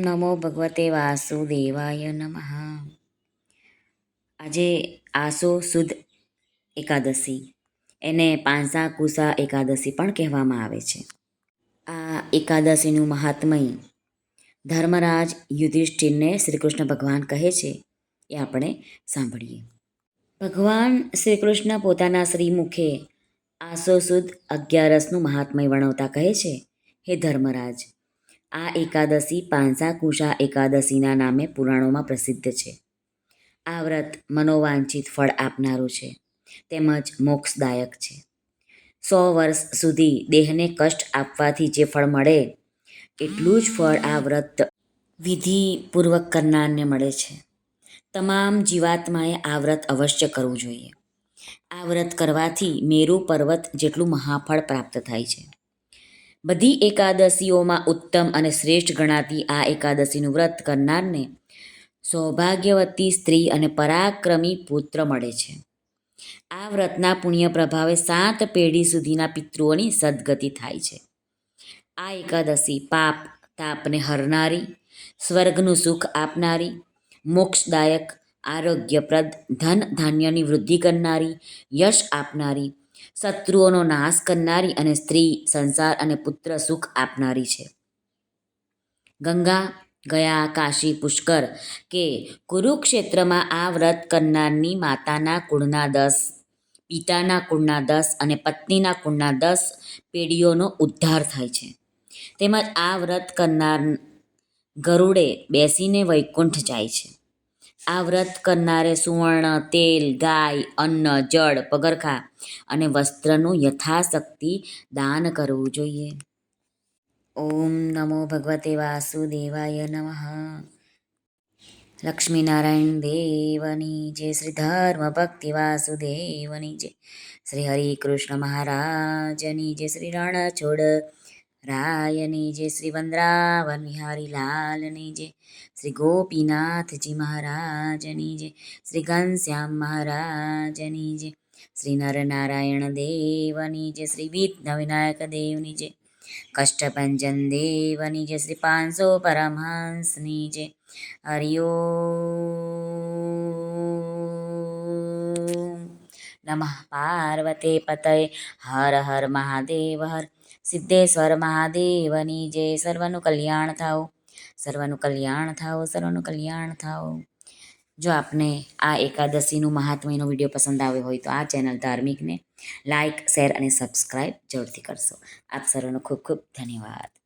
નમો ભગવતે વાસુદેવાય નમઃ આજે આસો સુદ એકાદશી, એને પાંસા કુસા એકાદશી પણ કહેવામાં આવે છે. આ એકાદશીનું મહાત્મય ધર્મરાજ યુધિષ્ઠિરને શ્રી કૃષ્ણ ભગવાન કહે છે એ આપણે સાંભળીએ. ભગવાન શ્રી કૃષ્ણ પોતાના શ્રીમુખે આસો સુદ અગિયારસનું મહાત્મય વર્ણવતા કહે છે, હે ધર્મરાજ આ એકાદશી પાંસા કુશા એકાદશીના નામે પુરાણોમાં પ્રસિદ્ધ છે. આ વ્રત મનોવાંછિત ફળ આપનારું છે, તેમજ મોક્ષદાયક છે. સો વર્ષ સુધી દેહને કષ્ટ આપવાથી જે ફળ મળે, એટલું જ ફળ આ વ્રત વિધિપૂર્વક કરનારને મળે છે. તમામ જીવાત્માએ આ વ્રત અવશ્ય કરવું જોઈએ. આ વ્રત કરવાથી મેરુ પર્વત જેટલું મહાફળ પ્રાપ્ત થાય છે. બધી એકાદશીઓમાં ઉત્તમ અને શ્રેષ્ઠ ગણાતી આ એકાદશીનું વ્રત કરનારને સૌભાગ્યવતી સ્ત્રી અને પરાક્રમી પુત્ર મળે છે. આ વ્રતના પુણ્ય પ્રભાવે સાત પેઢી સુધીના પિતૃઓની સદગતિ થાય છે. આ એકાદશી પાપ, તાપને હરનારી, સ્વર્ગનું સુખ આપનારી, મોક્ષદાયક, આરોગ્યપ્રદ, ધન ધાન્યની વૃદ્ધિ કરનારી, યશ આપનારી શત્રુઓનો નાશ કરનારી અને સ્ત્રી, સંસાર અને પુત્ર સુખ આપનારી છે. ગંગા, ગયા, કાશી, પુષ્કર કે કુરુક્ષેત્રમાં આ વ્રત કરનારની માતાના કુળના દસ, પિતાના કુળના દસ અને પત્નીના કુળના દસ પેઢીઓનો ઉદ્ધાર થાય છે. તેમજ આ વ્રત કરનાર ગરુડે બેસીને વૈકુંઠ જાય છે. આ વ્રત કરનારે સુવર્ણ, તેલ, ગાય, અન્ન, જળ, પગરખા અને વસ્ત્રનું યથાશક્તિ દાન કરવું જોઈએ. ઓમ નમો ભગવતે વાસુદેવાય નમઃ. લક્ષ્મીનારાયણ દેવની જય, શ્રી ધર્મ ભક્તિ વાસુદેવની જય, શ્રી હરિકૃષ્ણ મહારાજની જય, શ્રી રણછોડ રાયની જય શ્રી વંદ્રાવન વિહારી લાલની જય શ્રી ગોપીનાથજી મહારાજની જય શ્રી ઘનશ્યામ મહારાજની જય શ્રી નરનારાયણ દેવની જય શ્રી વિઘ્ન વિનાયક દેવની જય કષ્ટભંજન દેવની જય શ્રી પાંચસો પરમહંસની જય હરિયો નમઃ પાર્વતે પતય હર હર મહાદેવ હર સિદ્ધેશ્વર મહાદેવની જય. સર્વનું કલ્યાણ થાઓ. સર્વનું કલ્યાણ થાઓ, સર્વનું કલ્યાણ થાઓ. જો આપને આ એકાદશીનું મહાત્મયનો વીડિયો પસંદ આવ્યો હોય તો આ ચેનલ ધાર્મિકને લાઇક શેર અને સબસ્ક્રાઈબ જરૂરથી કરશો. આપ સર્વનો ખૂબ ખૂબ ધન્યવાદ.